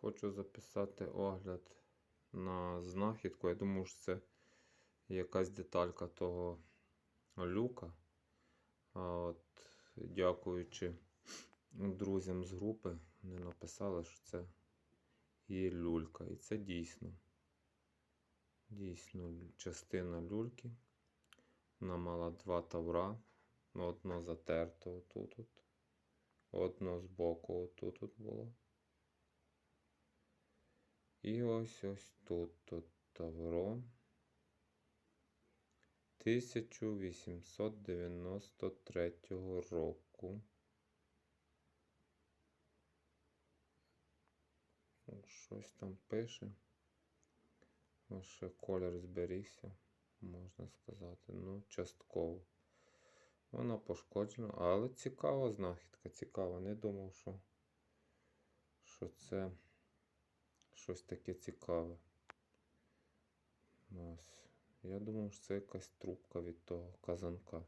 хочу записати огляд на знахідку. Я думаю, що це якась деталька того люка. А от дякуючи друзям з групи, вони написали, що це є люлька. І це дійсно. Дійсно, частина люльки. Вона мала два тавра. Одно затерто отут. -от. Одно збоку отут було. І ось ось тут -от тавро. 1893 року. О, Щось там пише. Ось ще колір зберігся, можна сказати. Ну, частково. Вона пошкоджена, але цікава знахідка, цікава. Не думав, що, що це щось таке цікаве. Ось. Я думав, що це якась трубка від того казанка.